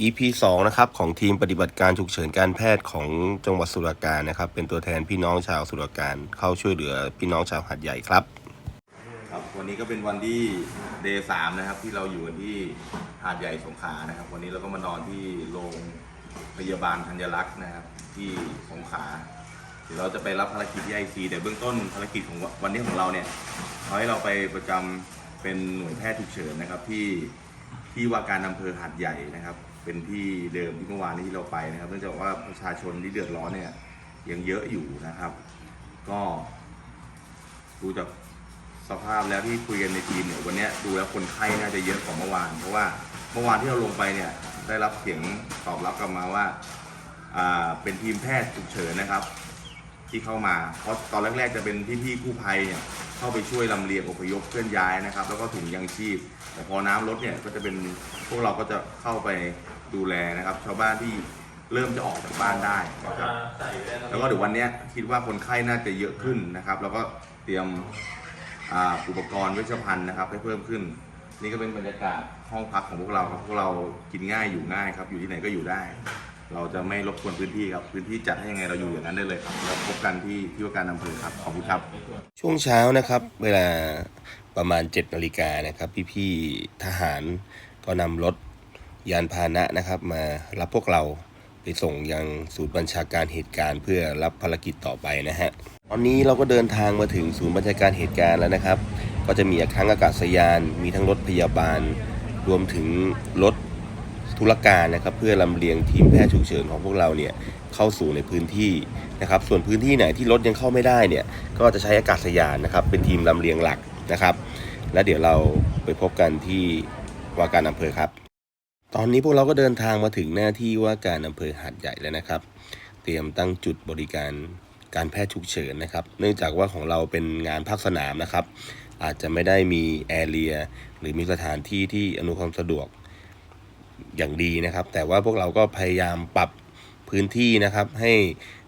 EP 2นะครับของทีมปฏิบัติการฉุกเฉินการแพทย์ของจังหวัดสุราษฎร์การนะครับ เป็นตัวแทนพี่น้องชาวสุราษฎร์การเข้าช่วยเหลือพี่น้องชาวหัดใหญ่ครับ ครับ วันนี้ก็เป็นวันที่เดย์สามนะครับ ที่เราอยู่กันที่หาดใหญ่สงขลานะครับ วันนี้เราก็มานอนที่โรงพยาบาลธัญรักษ์นะครับ ที่สงขลาเดี๋ยวเราจะไปรับภารกิจที่ไอซีแต่เบื้องต้นภารกิจของวันนี้ของเราเนี่ยเขาให้เราไปประจำเป็นหน่วยแพทย์ฉุกเฉินนะครับที่ ที่ว่าการอำเภอหาดใหญ่นะครับ เป็นที่เดิมที่เมื่อวานนี้ที่เราไปนะครับเนื่องจากว่าประชาชนที่เดือดร้อนเนี่ยยังเยอะอยู่นะครับ ก็ดูจากสภาพแล้วที่คุยกันในทีมเนี่ยวันนี้ดูแล้วคนไข้น่าจะเยอะกว่าเมื่อวาน เพราะว่าเมื่อวานที่เราลงไปเนี่ยได้รับเสียงตอบรับกลับมาว่าอ่าเป็นทีมแพทย์ฉุกเฉินนะครับ ที่เข้ามาเพราะตอนแรก ๆ จะเป็นพี่ๆกู้ภัยเนี่ย เข้าไปช่วยลำเลียงอพยพเคลื่อนย้ายนะครับ แล้วก็ถุงยังชีพ แต่พอน้ำลดเนี่ยก็จะเป็นพวกเราก็จะเข้าไปดูแลนะครับ ชาวบ้านที่เริ่มจะออกจากบ้านได้นะครับแล้วก็เดี๋ยววันเนี้ยคิดว่าคนไข้น่าจะเยอะขึ้นนะครับ แล้วก็เตรียมอ่าอุปกรณ์เวชภัณฑ์นะครับ ให้เพิ่มขึ้น นี่ก็เป็นบรรยากาศห้องพักของพวกเราครับพวกเรากินง่ายอยู่ง่ายครับ อยู่ที่ไหนก็อยู่ได้ เราจะไม่รบกวนพื้นที่ครับ พื้นที่จัดให้ยังไงเราอยู่อย่างนั้นได้เลยครับ แล้วพบกันที่ที่ว่าการอำเภอครับ ขอบคุณครับ ช่วงเช้านะครับ เวลาประมาณ7นาฬิกานะครับ พี่ๆทหารก็นำรถยานพาหนะนะครับ มารับพวกเราไปส่งยังศูนย์บัญชาการเหตุการณ์ เพื่อรับภารกิจต่อไปนะฮะ ตอนนี้เราก็เดินทางมาถึงศูนย์บัญชาการเหตุการณ์แล้วนะครับ ก็จะมีทั้งอากาศยาน มีทั้งรถพยาบาล รวมถึงรถ ธุรการนะครับเพื่อลำเลียงทีมแพทย์ฉุกเฉินของพวกเราเนี่ยเข้าสู่ในพื้นที่นะครับ ส่วนพื้นที่ไหนที่รถยังเข้าไม่ได้เนี่ยก็จะใช้อากาศยานนะครับ เป็นทีมลำเลียงหลักนะครับ และเดี๋ยวเราไปพบกันที่ว่าการอำเภอครับ ตอนนี้พวกเราก็เดินทางมาถึงหน้าที่ว่าการอำเภอหาดใหญ่แล้วนะครับ เตรียมตั้งจุดบริการการแพทย์ฉุกเฉินนะครับ เนื่องจากว่าของเราเป็นงานภาคสนามนะครับ อาจจะไม่ได้มีแอเรียหรือมีสถานที่ที่อนวยความสะดวก อย่างดีนะครับ แต่ว่าพวกเราก็พยายามปรับพื้นที่นะครับ ให้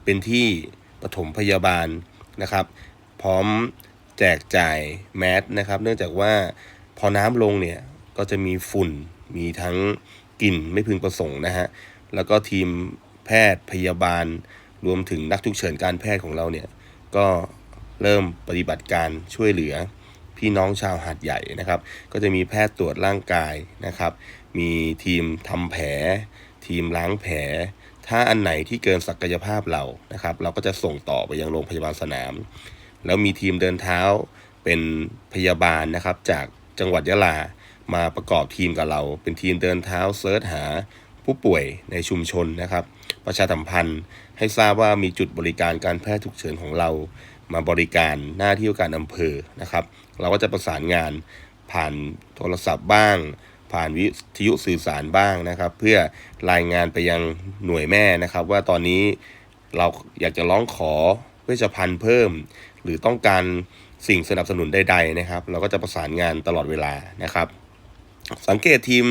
เป็นที่ปฐมพยาบาลนะครับ พร้อมแจกจ่ายแมสนะครับ เนื่องจากว่าพอน้ำลงเนี่ยก็จะมีฝุ่นมีทั้งกลิ่นไม่พึงประสงค์นะฮะแล้วก็ทีมแพทย์พยาบาล รวมถึงนักฉุกเฉินการแพทย์ของเราเนี่ยก็เริ่มปฏิบัติการช่วยเหลือพี่น้องชาวหาดใหญ่นะครับ ก็จะมีแพทย์ตรวจร่างกายนะครับ มีทีมทำแผล ทีมล้างแผล ถ้าอันไหนที่เกินศักยภาพเรานะครับ เราก็จะส่งต่อไปยังโรงพยาบาลสนาม แล้วมีทีมเดินเท้าเป็นพยาบาลนะครับจากจังหวัดยะลามาประกอบทีมกับเรา เป็นทีมเดินเท้าเซิร์ชหาผู้ป่วยในชุมชนนะครับ ประชาสัมพันธ์ให้ทราบว่ามีจุดบริการการแพทย์ฉุกเฉินของเรา มาบริการหน้าที่การอำเภอนะครับ เราก็จะประสานงานผ่านโทรศัพท์บ้าง ผ่านวิทยุสื่อสารบ้างนะครับ เพื่อรายงานไปยังหน่วยแม่นะครับ ว่าตอนนี้เราอยากจะร้องขอเวชภัณฑ์เพิ่ม หรือต้องการสิ่งสนับสนุนใด ๆนะครับ เราก็จะประสานงานตลอดเวลานะครับ สังเกตทีม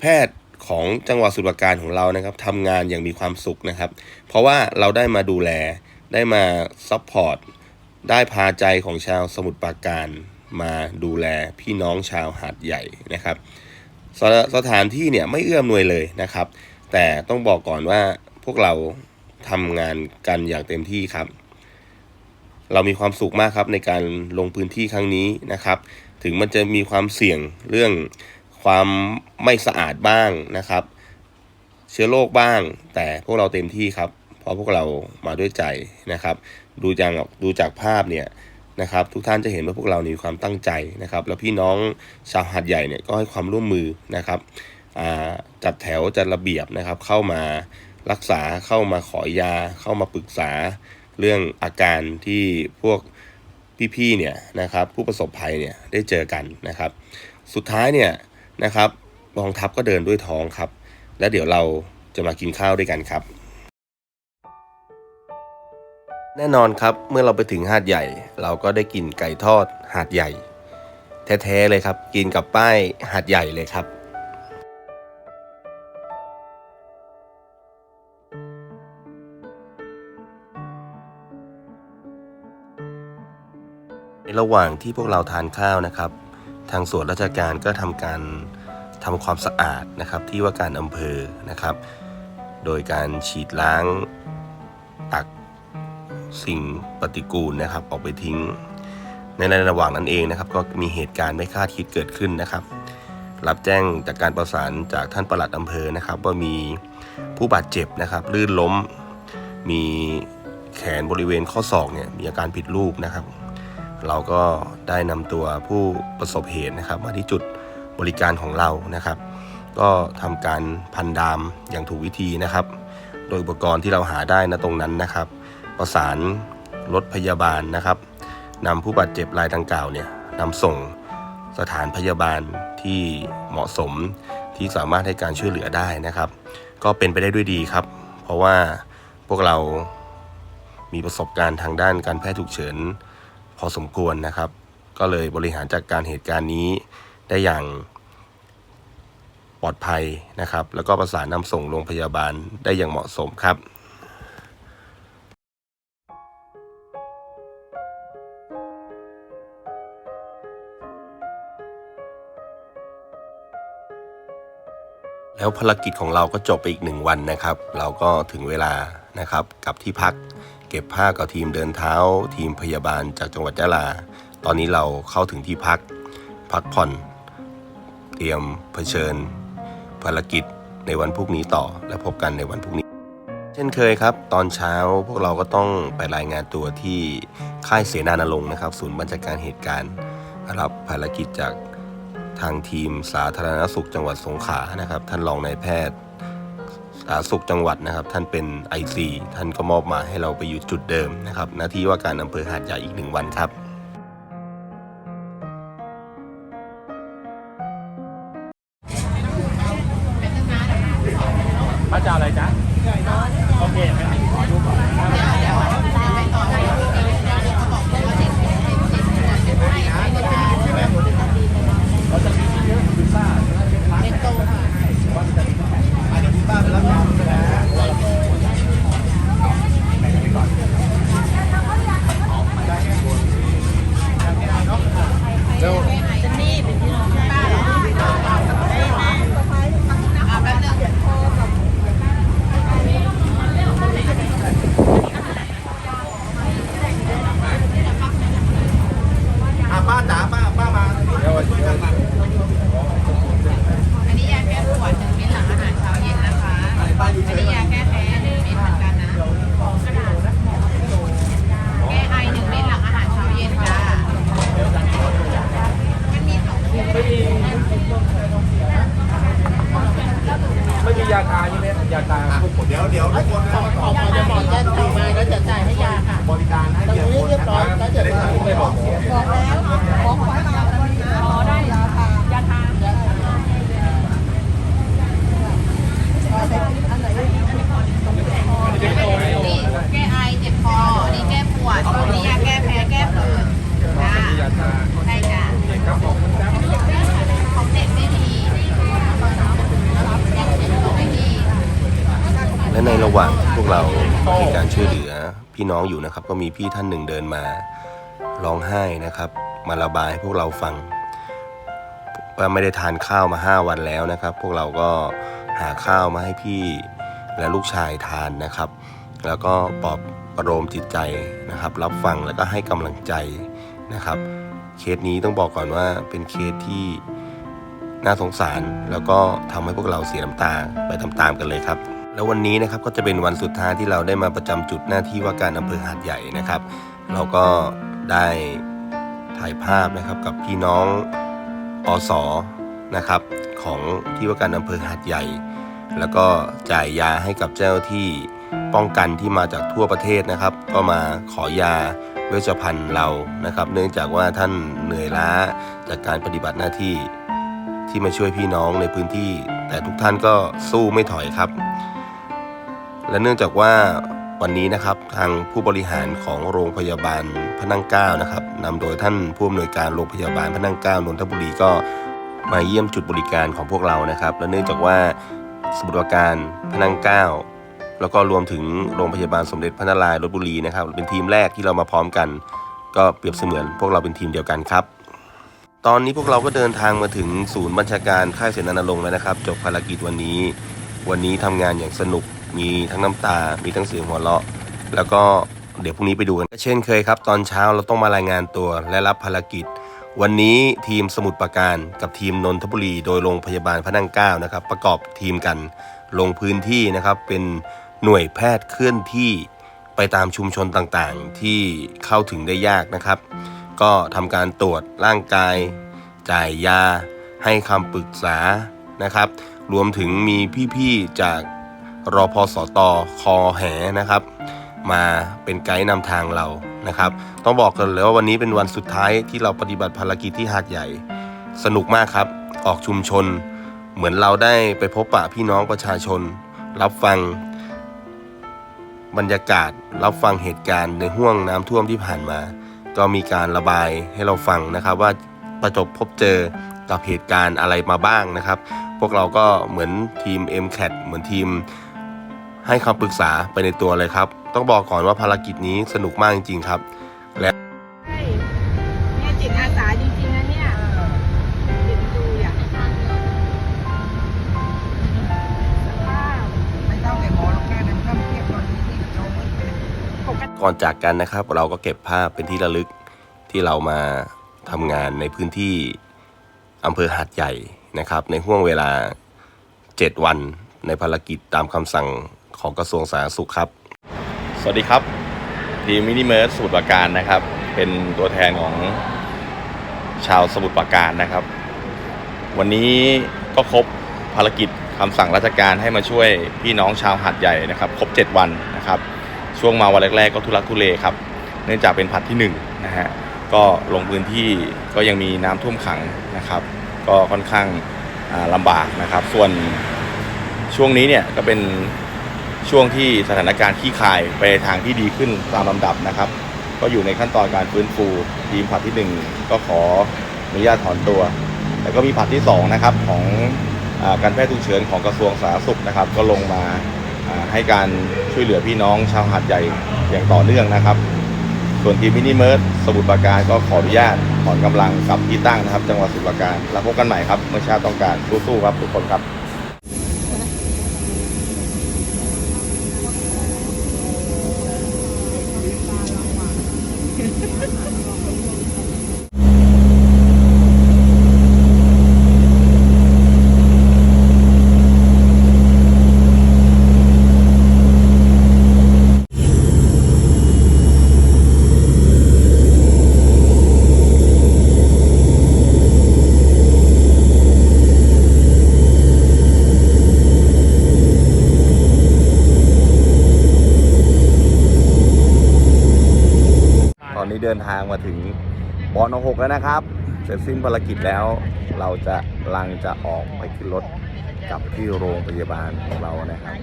แพทย์ของจังหวัดสุรราการของเรานะครับทำงานอย่างมีความสุขนะครับ เพราะว่าเราได้มาดูแลได้มาซัพพอร์ตได้พาใจของชาวสมุทรปราการ มาดูแลพี่น้องชาวหาดใหญ่นะครับสสถานที่เนี่ยไม่เอื้อมหน่วยเลยนะครับ แต่ต้องบอกก่อนว่าพวกเราทำงานกันอย่างเต็มที่ครับ เรามีความสุขมากครับในการลงพื้นที่ครั้งนี้นะครับ ถึงมันจะมีความเสี่ยงเรื่องความไม่สะอาดบ้างนะครับ เชื้อโรคบ้าง แต่พวกเราเต็มที่ครับ เพราะพวกเรามาด้วยใจนะครับ ดูจากดูจากภาพเนี่ย นะครับทุกท่านจะเห็นว่าพวกเรามีความตั้งใจนะครับ แล้วพี่น้องชาวหาดใหญ่เนี่ยก็ให้ความร่วมมือนะครับจัดแถวจัดระเบียบนะครับ เข้ามารักษาเข้ามาขอยา เข้ามาปรึกษาเรื่องอาการที่พวกพี่ๆเนี่ยนะครับ ผู้ประสบภัยเนี่ยได้เจอกันนะครับ สุดท้ายเนี่ยนะครับกองทัพก็เดินด้วยท้องครับ แล้วเดี๋ยวเราจะมากินข้าวด้วยกันครับ แน่นอนครับเมื่อเราไปถึงหาดใหญ่ เราก็ได้กินไก่ทอดหาดใหญ่ แท้ๆเลยครับ กินกับป้ายหาดใหญ่เลยครับ ในระหว่างที่พวกเราทานข้าวนะครับ ทางส่วนราชการก็ทำการทำความสะอาดนะครับที่ว่าการอำเภอนะครับ โดยการฉีดล้าง สิ่งปฏิกูลนะครับ ออกไปทิ้ง ในระหว่างนั้นเองนะครับ ก็มีเหตุการณ์ไม่คาดคิดเกิดขึ้นนะครับ รับแจ้งจากการประสานจากท่านปลัดอำเภอนะครับ ว่ามีผู้บาดเจ็บนะครับ ลื่นล้ม มีแขนบริเวณข้อศอกเนี่ยมีอาการผิดรูปนะครับ เราก็ได้นำตัวผู้ประสบเหตุนะครับ มาที่จุดบริการของเรานะครับ ก็ทำการพันดามอย่างถูกวิธีนะครับ โดยอุปกรณ์ที่เราหาได้นะตรงนั้นนะครับ ประสานรถพยาบาลนะครับนำผู้บาดเจ็บรายดังกล่าวเนี่ยนำส่งสถานพยาบาลที่เหมาะสมที่สามารถให้การช่วยเหลือได้นะครับ ก็เป็นไปได้ด้วยดีครับ เพราะว่าพวกเรามีประสบการณ์ทางด้านการแพทย์ฉุกเฉินพอสมควรนะครับ ก็เลยบริหารจัดการเหตุการณ์นี้ได้อย่างปลอดภัยนะครับ แล้วก็ประสานนำส่งโรงพยาบาลได้อย่างเหมาะสมครับ แล้วภารกิจของเราก็จบไปอีกหนึ่งวันนะครับ เราก็ถึงเวลานะครับกลับที่พัก เก็บผ้ากับทีมเดินเท้า ทีมพยาบาลจากจังหวัดยะลา ตอนนี้เราเข้าถึงที่พัก พักผ่อน เตรียมเผชิญ ภารกิจในวันพรุ่งนี้ต่อและพบกันในวันพรุ่งนี้ เช่นเคยครับ ตอนเช้าพวกเราก็ต้องไปรายงานตัวที่ค่ายเสนานรงค์นะครับ ศูนย์บัญชาการเหตุการณ์รับภารกิจจาก ทางทีมสาธารณสุขจังหวัดสงขลานะครับ ท่านรองนายแพทย์สาธารณสุขจังหวัดนะครับ ท่านเป็น IC ท่านก็มอบหมายให้เราไปอยู่จุดเดิมนะครับหน้าที่ว่าการอำเภอหาดใหญ่อีกหนึ่งวันครับ ป้าจะเอาอะไรจ๊ะโอเคไหมขอดูก่อนเราจะมีเยอะพิซซ่าเป็นโตค่ะว่าจะมีอันนี้พิซซ่าเป็นรับรองนะเร็ว อะป้าจ๋าป้าป้ามา เดี๋ยวช่วยกันมา อันนี้ยาแก้ปวดหนึ่งเม็ดหลังอาหารเช้าเย็นนะคะ ป้าอยู่ อั เฉ น ย นี้ยาแก้แพ้หนึ่งเม็ดเหมือนกันนะ แก้ไอหนึ่งเม็ดหลังอาหารเช้าเย็นจ้ามันมีสองตัว ไม่มียาคาใช่ไหมยาคาพวกผม เดี๋ยวเดี๋ยวทุกคนเข้ามาตอบ จะบอกจะต่อมาแล้วจะจ่ายให้ยาค่ะ บริการให้ ตรง เกียรติ นี้ คน เรียบ นะค ร้อย รับ แล้ว จะ จะ ได้ ได้ ทำไม่บอก บอกแล้วของขวัญมาอ๋อได้ยาค่ะยาทานอันไหน นี่แก้ไอเจ็บคออันนี้แก้ปวดอันนี้ยาแก้แพ้แก้ผื่นจ้ายาคา ใช่จ้า ครับผมครับ ของเด็กไม่มียังเด็กไม่มี และในระหว่างที่พวกเราให้การช่วยเหลือ พี่น้องอยู่นะครับ ก็มีพี่ท่านหนึ่งเดินมาร้องไห้นะครับ มาระบายให้พวกเราฟังว่าไม่ได้ทานข้าวมา 5 วันแล้วนะครับ พวกเราก็หาข้าวมาให้พี่และลูกชายทานนะครับ แล้วก็ปลอบประโลมจิตใจนะครับ รับฟังแล้วก็ให้กำลังใจนะครับ เคสนี้ต้องบอกก่อนว่าเป็นเคสที่น่าสงสาร แล้วก็ทำให้พวกเราเสียน้ำตาไปตามๆกันเลยครับ แล้ววันนี้นะครับก็จะเป็นวันสุดท้ายที่เราได้มาประจำจุดหน้าที่ว่าการอำเภอหาดใหญ่นะครับ เราก็ได้ถ่ายภาพนะครับกับพี่น้องอสนะครับของที่ว่าการอำเภอหาดใหญ่ แล้วก็จ่ายยาให้กับเจ้าที่ป้องกันที่มาจากทั่วประเทศนะครับ ก็มาขอยาเวชภัณฑ์เรานะครับ เนื่องจากว่าท่านเหนื่อยล้าจากการปฏิบัติหน้าที่ที่มาช่วยพี่น้องในพื้นที่ แต่ทุกท่านก็สู้ไม่ถอยครับ และเนื่องจากว่าวันนี้นะครับทางผู้บริหารของโรงพยาบาลพระนั่งเก้านะครับนำโดยท่านผู้อำนวยการโรงพยาบาลพระนั่งเก้านนทบุรีก็มาเยี่ยมจุดบริการของพวกเรานะครับ และเนื่องจากว่าสมุทรปราการพระนั่งเก้าแล้วก็รวมถึงโรงพยาบาลสมเด็จพระนารายณ์ลบบุรีนะครับ เป็นทีมแรกที่เรามาพร้อมกัน ก็เปรียบเสมือนพวกเราเป็นทีมเดียวกันครับ ตอนนี้พวกเราก็เดินทางมาถึงศูนย์บัญชาการค่ายเสนารงค์แล้วนะครับ จบภารกิจวันนี้ วันนี้ทำงานอย่างสนุก มีทั้งน้ำตา มีทั้งเสียงหัวเราะ แล้วก็เดี๋ยวพรุ่งนี้ไปดูกันเช่นเคยครับ ตอนเช้าเราต้องมารายงานตัวและรับภารกิจ วันนี้ทีมสมุทรปราการกับทีมนนทบุรีโดยโรงพยาบาลพระนั่งเกล้านะครับ ประกอบทีมกันลงพื้นที่นะครับ เป็นหน่วยแพทย์เคลื่อนที่ไปตามชุมชนต่างๆ ที่เข้าถึงได้ยากนะครับ ก็ทำการตรวจร่างกาย จ่ายยา ให้คำปรึกษานะครับ รวมถึงมีพี่ๆจาก รอพอสตคอแหนะครับ มาเป็นไกด์นำทางเรานะครับ ต้องบอกกันเลยว่าวันนี้เป็นวันสุดท้ายที่เราปฏิบัติภารกิจที่หาดใหญ่ สนุกมากครับ ออกชุมชน เหมือนเราได้ไปพบปะพี่น้องประชาชน รับฟัง บรรยากาศ รับฟังเหตุการณ์ในห่วงน้ำท่วมที่ผ่านมา ก็มีการระบายให้เราฟังนะครับว่าประจบพบเจอกับเหตุการณ์อะไรมาบ้างนะครับ พวกเราก็เหมือนทีม MCAT เหมือนทีม ให้คำปรึกษาไปในตัวเลยครับ ต้องบอกก่อนว่าภารกิจนี้สนุกมากจริงๆครับใช่เนี่ยจิตอาสาจริงๆนะเนี่ยจิตดูอย่างสภาพไม่ต้องแต่หมอหรอกแค่นั้นก็เทียบตอนนี้ที่เราปกติก่อนจากกันนะครับ เราก็เก็บภาพเป็นที่ระลึกที่เรามาทำงานในพื้นที่อำเภอหาดใหญ่นะครับ ในห่วงเวลา 7 วันในภารกิจตามคำสั่ง ของกระทรวงสาธารณสุขครับ สวัสดีครับ ทีมมินิเมิร์สสมุทรปราการนะครับ เป็นตัวแทนของชาวสมุทรปราการนะครับ วันนี้ก็ครบภารกิจคำสั่งราชการให้มาช่วยพี่น้องชาวหาดใหญ่นะครับ ครบ 7 วันนะครับ ช่วงมาวันแรกๆก็ทุรักทุเลครับ เนื่องจากเป็นผัดที่1นะฮะก็ลงพื้นที่ก็ยังมีน้ำท่วมขังนะครับ ก็ค่อนข้างอ่าลำบากนะครับ ส่วนช่วงนี้เนี่ยก็เป็น ช่วงที่สถานการณ์ขี้คายไปทางที่ดีขึ้นตามลำดับนะครับ ก็อยู่ในขั้นตอนการฟื้นฟูทีมผัดที่ 1 ก็ขออนุญาตถอนตัว แล้วก็มีผัดที่ 2 นะครับของอการแพทย์ฉุกเฉินของกระทรวงสาธารณสุขนะครับ ก็ลงมาให้การช่วยเหลือพี่น้องชาวหาดใหญ่อย่างต่อเนื่องนะครับ ส่วนทีมมินิเมิร์สสมุทรปราการก็ขออนุญาตถอนกำลังกลับที่ตั้งนะครับ จังหวัดสมุทรปราการแล้วพบกันใหม่ครับ เมื่อชาติต้องการสู้ๆครับทุกคนครับ ดินทางมาถึงบอนหกแล้วนะครับ เสร็จสิ้นภารกิจแล้ว เราจะลังจะออกไปขึ้นรถกลับที่โรงพยาบาลของเรานะครับ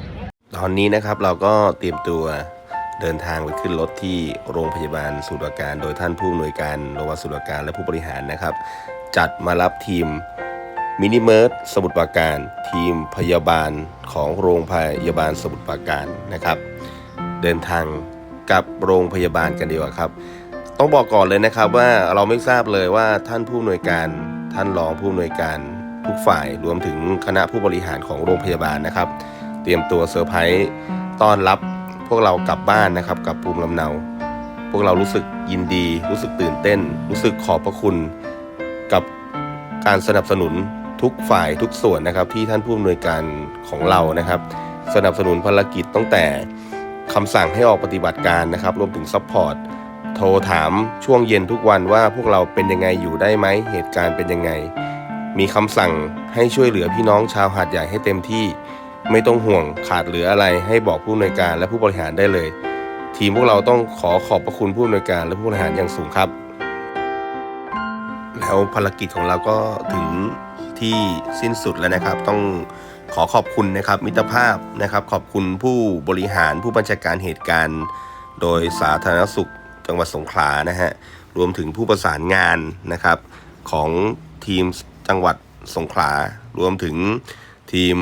ตอนนี้นะครับเราก็เตรียมตัวเดินทางไปขึ้นรถที่โรงพยาบาลสูตรการ โดยท่านผู้อำนวยการโรงพยาบาลสูตรการและผู้บริหารนะครับ จัดมารับทีมมินิเมิร์สสมุทรปราการ ทีมพยาบาลของโรงพยาบาลสมุทรปราการนะครับ เดินทางกลับโรงพยาบาลกันดีกว่าครับ ต้องบอกก่อนเลยนะครับว่าเราไม่ทราบเลยว่าท่านผู้อำนวยการ ท่านรองผู้อำนวยการทุกฝ่ายรวมถึงคณะผู้บริหารของโรงพยาบาลนะครับ เตรียมตัวเซอร์ไพรส์ต้อนรับพวกเรากลับบ้านนะครับกลับภูมิลำเนา พวกเรารู้สึกยินดี รู้สึกตื่นเต้น รู้สึกขอบพระคุณกับการสนับสนุนทุกฝ่ายทุกส่วนนะครับที่ท่านผู้อำนวยการของเรานะครับ สนับสนุนภารกิจตั้งแต่คำสั่งให้ออกปฏิบัติการนะครับรวมถึงซัพพอร์ต โทรถามช่วงเย็นทุกวันว่าพวกเราเป็นยังไงอยู่ได้ไหมเหตุการณ์เป็นยังไง มีคำสั่งให้ช่วยเหลือพี่น้องชาวหาดใหญ่ให้เต็มที่ ไม่ต้องห่วงขาดเหลืออะไรให้บอกผู้อำนวยการและผู้บริหารได้เลย ทีมพวกเราต้องขอขอบพระคุณผู้อำนวยการและผู้บริหารอย่างสูงครับ แล้วภารกิจของเราก็ถึงที่สิ้นสุดแล้วนะครับ ต้องขอขอบคุณนะครับมิตรภาพนะครับ ขอบคุณผู้บริหารผู้บัญชาการเหตุการณ์ โดยสาธารณสุข จังหวัดสงขลานะฮะรวมถึงผู้ประสานงานนะครับของทีมจังหวัดสงขลารวมถึงทีม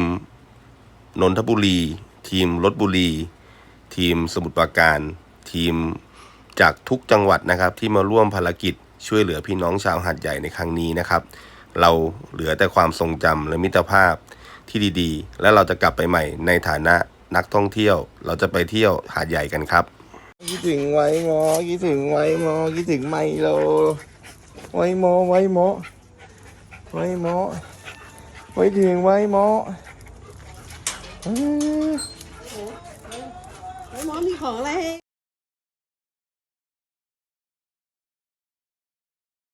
นนทบุรี ทีมลบบุรี ทีมสมุทรปราการ ทีมจากทุกจังหวัดนะครับ ที่มาร่วมภารกิจช่วยเหลือพี่น้องชาวหาดใหญ่ในครั้งนี้นะครับ เราเหลือแต่ความทรงจำและมิตรภาพที่ดีๆ และเราจะกลับไปใหม่ในฐานะนักท่องเที่ยว เราจะไปเที่ยวหาดใหญ่กันครับ คิดถึงไว้หมอคิดถึงไว้หมอคิดถึงไมโลไว้หมอไว้หมอไว้หมอไว้ถึงไว้หมอไว้หมอมีของอะไรให้